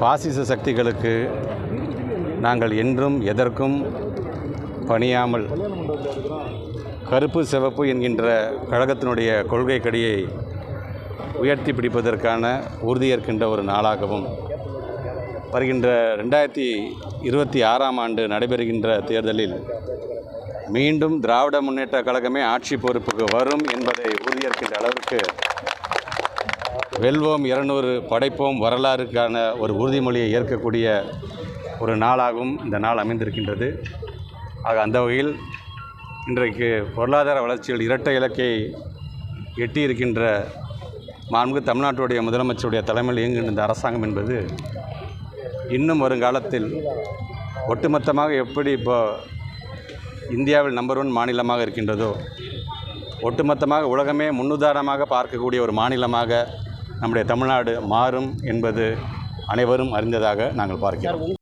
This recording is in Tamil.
பாசிச சக்திகளுக்கு நாங்கள் என்றும் எதற்கும் பணியாமல் கருப்பு சிவப்பு என்கின்ற கழகத்தினுடைய கொள்கை கடியை உயர்த்தி பிடிப்பதற்கான உறுதியேற்கின்ற ஒரு நாளாகவும் வருகின்ற ரெண்டாயிரத்தி இருபத்தி ஆறாம் ஆண்டு நடைபெறுகின்ற தேர்தலில் மீண்டும் திராவிட முன்னேற்ற கழகமே ஆட்சி பொறுப்புக்கு வரும் என்பதை உறுதியேற்கின்ற அளவிற்கு வெல்வோம் இருநூறு படைப்போம் வரலாறுக்கான ஒரு உறுதிமொழியை ஏற்கக்கூடிய ஒரு நாளாகவும் இந்த நாள் அமைந்திருக்கின்றது. ஆக அந்த வகையில் இன்றைக்கு பொருளாதார வளர்ச்சியில் இரட்டை இலக்கை எட்டியிருக்கின்ற மாண்பு தமிழ்நாட்டுடைய முதலமைச்சருடைய தலைமையில் இயங்குகின்ற இந்த அரசாங்கம் என்பது இன்னும் வருங்காலத்தில் ஒட்டுமொத்தமாக எப்படி இப்போ இந்தியாவில் நம்பர் ஒன் மாநிலமாக இருக்கின்றதோ ஒட்டுமொத்தமாக உலகமே முன்னுதாரணமாக பார்க்கக்கூடிய ஒரு மாநிலமாக நம்முடைய தமிழ்நாடு மாறும் என்பது அனைவரும் அறிந்ததாக நாங்கள் பார்க்கிறோம்.